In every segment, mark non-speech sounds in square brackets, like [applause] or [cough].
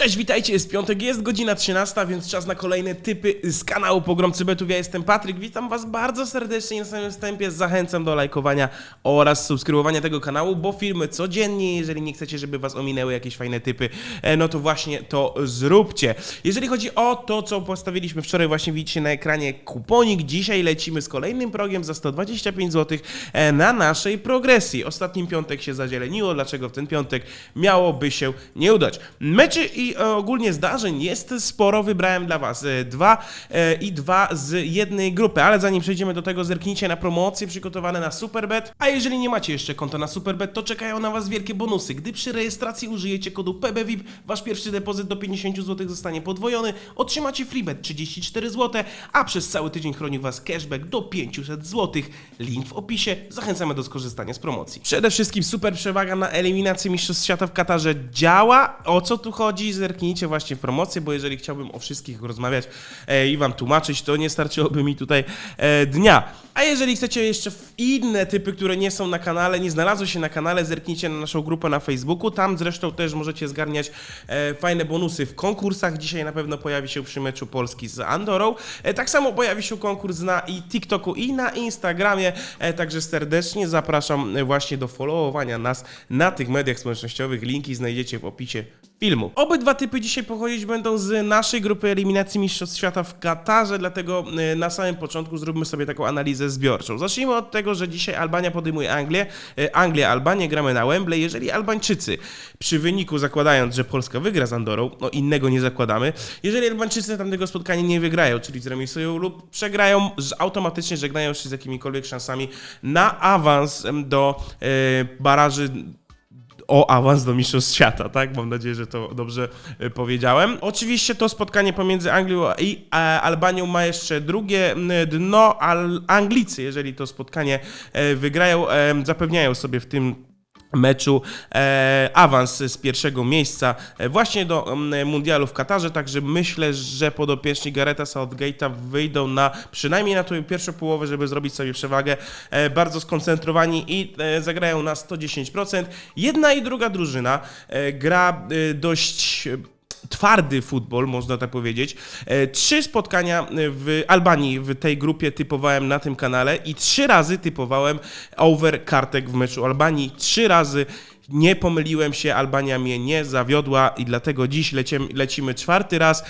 Cześć, witajcie, jest piątek, jest godzina 13, więc czas na kolejne typy z kanału Pogromcy Betów. Ja jestem Patryk, witam was bardzo serdecznie na samym wstępie zachęcam do lajkowania oraz subskrybowania tego kanału, bo filmy codziennie, jeżeli nie chcecie, żeby was ominęły jakieś fajne typy, e, no to właśnie to zróbcie. Jeżeli chodzi o to, co postawiliśmy wczoraj, właśnie widzicie na ekranie kuponik, dzisiaj lecimy z kolejnym progiem za 125 zł e, na naszej progresji. Ostatnim piątek się zazieleniło, dlaczego w ten piątek miałoby się nie udać. Meczy i e, ogólnie zdarzeń jest sporo, wybrałem dla Was e, dwa e, i dwa z jednej grupy, ale zanim przejdziemy do tego, zerknijcie na promocje przygotowane na Superbet, a jeżeli nie macie jeszcze konta na Superbet, to czekają na Was wielkie bonusy. Gdy przy rejestracji użyjecie kodu PBVIP, Wasz pierwszy depozyt do 50 zł zostanie podwojony, otrzymacie freebet 34 zł, a przez cały tydzień chroni Was cashback do 500 zł. Link w opisie, zachęcamy do skorzystania z promocji. Przede wszystkim super przewaga na eliminację Mistrzostw Świata w Katarze działa. O co tu chodzi? Zerknijcie właśnie w promocję, bo jeżeli chciałbym o wszystkich rozmawiać e, i Wam tłumaczyć, to nie starczyłoby mi tutaj e, dnia. A jeżeli chcecie jeszcze inne typy, które nie są na kanale, nie znalazły się na kanale, zerknijcie na naszą grupę na Facebooku. Tam zresztą też możecie zgarniać e, fajne bonusy w konkursach. Dzisiaj na pewno pojawi się przy meczu Polski z Andorą. Tak samo pojawi się konkurs na i TikToku i na Instagramie. Także serdecznie zapraszam właśnie do followowania nas na tych mediach społecznościowych. Linki znajdziecie w opisie filmu. Obydwa typy dzisiaj pochodzić będą z naszej grupy eliminacji Mistrzostw Świata w Katarze, dlatego e, na samym początku zróbmy sobie taką analizę zbiorczą. Zacznijmy od tego, że dzisiaj Albania podejmuje Anglię. E, Anglia, Albanię, gramy na Wembley. Jeżeli Albańczycy przy wyniku zakładając, że Polska wygra z Andorą, no innego nie zakładamy, jeżeli Albańczycy tamtego spotkania nie wygrają, czyli zremisują lub przegrają, automatycznie żegnają się z jakimikolwiek szansami na awans do e, baraży o awans do Mistrzostw Świata, tak? Mam nadzieję, że to dobrze e, powiedziałem. Oczywiście to spotkanie pomiędzy Anglią i e, Albanią ma jeszcze drugie dno. Al Anglicy, jeżeli to spotkanie e, wygrają, zapewniają sobie w tym meczu e, awans z pierwszego miejsca e, właśnie do mundialu w Katarze, także myślę, że podopieczni Gareta Southgate'a wyjdą na przynajmniej na tą pierwszą połowę, żeby zrobić sobie przewagę, e, bardzo skoncentrowani i e, zagrają na 110%. Jedna i druga drużyna e, gra e, dość twardy futbol, można tak powiedzieć. E, Trzy spotkania w Albanii w tej grupie typowałem na tym kanale i trzy razy typowałem over kartek w meczu Albanii. Trzy razy nie pomyliłem się, Albania mnie nie zawiodła i dlatego dziś lecimy, lecimy czwarty raz.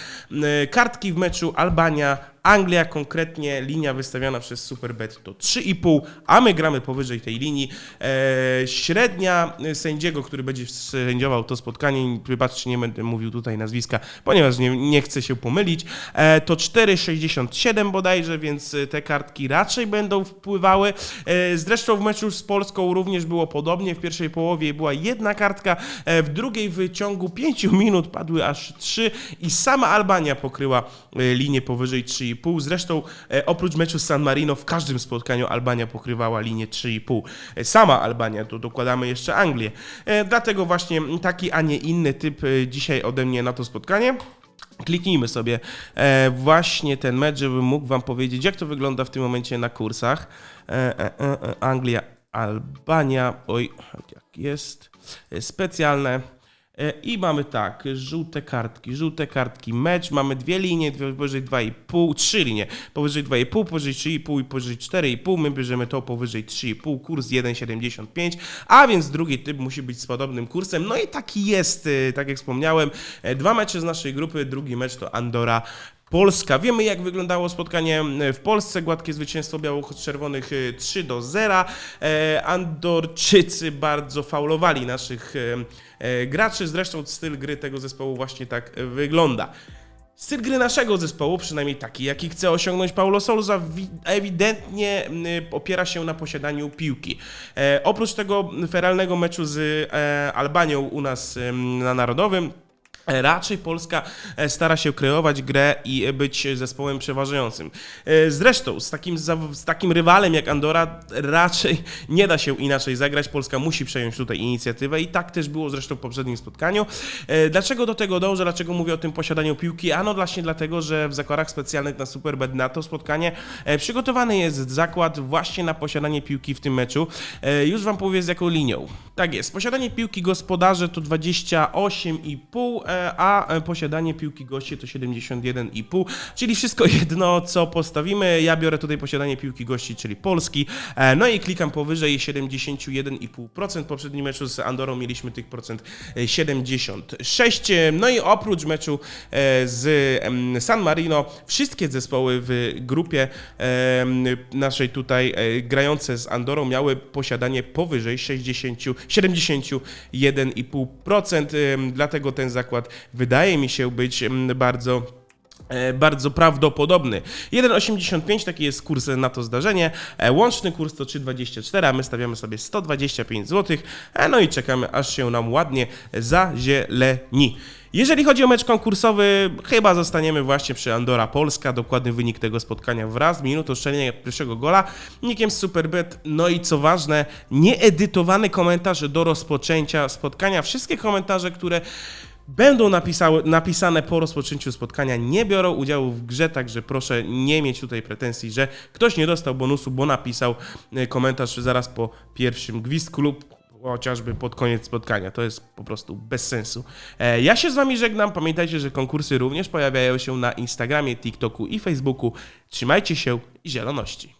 E, Kartki w meczu Albania, Anglia, konkretnie linia wystawiona przez Superbet to 3,5, a my gramy powyżej tej linii. E, średnia sędziego, który będzie sędziował to spotkanie, wybaczcie, nie będę mówił tutaj nazwiska, ponieważ nie, nie chcę się pomylić, e, to 4,67 bodajże, więc e, te kartki raczej będą wpływały. E, zresztą w meczu z Polską również było podobnie. W pierwszej połowie była jedna kartka, e, w drugiej w ciągu 5 minut padły aż 3 i sama Albania pokryła e, linię powyżej 3,5. Zresztą e, oprócz meczu z San Marino w każdym spotkaniu Albania pokrywała linię 3,5. E, Sama Albania, tu dokładamy jeszcze Anglię. E, Dlatego właśnie taki, a nie inny typ dzisiaj ode mnie na to spotkanie. Kliknijmy sobie właśnie ten mecz, żebym mógł Wam powiedzieć, jak to wygląda w tym momencie na kursach. Anglia, Albania, oj, jak jest, specjalne. E, I mamy tak, żółte kartki, żółte kartki, mecz, mamy dwie linie, dwie, powyżej 2,5, trzy linie, powyżej 2,5, powyżej 3,5 i powyżej 4,5, my bierzemy to powyżej 3,5, kurs 1,75, a więc drugi typ musi być z podobnym kursem, no i taki jest, e, tak jak wspomniałem, E, dwa mecze z naszej grupy, drugi mecz to Andora, Polska. Wiemy, jak wyglądało spotkanie w Polsce. Gładkie zwycięstwo biało-czerwonych y, 3 do 0. E, Andorczycy bardzo faulowali naszych e, e, graczy. Zresztą styl gry tego zespołu właśnie tak e, wygląda. Styl gry naszego zespołu, przynajmniej taki, jaki chce osiągnąć Paulo Sousa, wi- ewidentnie opiera się na posiadaniu piłki. E, oprócz tego feralnego meczu z e, Albanią u nas na Narodowym, E, Raczej Polska e, stara się kreować grę i e, być zespołem przeważającym. E, Zresztą z takim, z takim rywalem jak Andora raczej nie da się inaczej zagrać. Polska musi przejąć tutaj inicjatywę i tak też było zresztą w poprzednim spotkaniu. E, Dlaczego do tego dążę? Dlaczego mówię o tym posiadaniu piłki? Ano właśnie dlatego, że w zakładach specjalnych na Superbet na to spotkanie e, przygotowany jest zakład właśnie na posiadanie piłki w tym meczu. E, Już wam powiem z jaką linią. Tak jest. Posiadanie piłki gospodarze to 28,5 e, a e, posiadanie piłki gości to 71,5, czyli wszystko [laughs] jedno, co postawimy. Ja biorę tutaj posiadanie piłki gości, czyli Polski, e, no i klikam powyżej 71,5%. W poprzednim meczu z Andorą mieliśmy tych procent e, 76. E, No i oprócz meczu e, z San Marino, wszystkie zespoły w grupie naszej tutaj e, grające z Andorą miały posiadanie powyżej 60, 71,5%. em, Dlatego ten zakład wydaje mi się być em, bardzo e, bardzo prawdopodobny. 1,85 taki jest kurs na to zdarzenie. E, Łączny kurs to 3,24, a my stawiamy sobie 125 zł. E, No i czekamy, aż się nam ładnie zazieleni. Jeżeli chodzi o mecz konkursowy, chyba zostaniemy właśnie przy Andora Polska. Dokładny wynik tego spotkania wraz, minutą strzelenia pierwszego gola, nikiem z Superbet. No i co ważne, nieedytowany komentarz do rozpoczęcia spotkania. Wszystkie komentarze, które będą napisały, napisane po rozpoczęciu spotkania, nie biorą udziału w grze, także proszę nie mieć tutaj pretensji, że ktoś nie dostał bonusu, bo napisał e, komentarz zaraz po pierwszym gwizdku lub chociażby pod koniec spotkania. To jest po prostu bez sensu. E, Ja się z Wami żegnam. Pamiętajcie, że konkursy również pojawiają się na Instagramie, TikToku i Facebooku. Trzymajcie się i zieloności.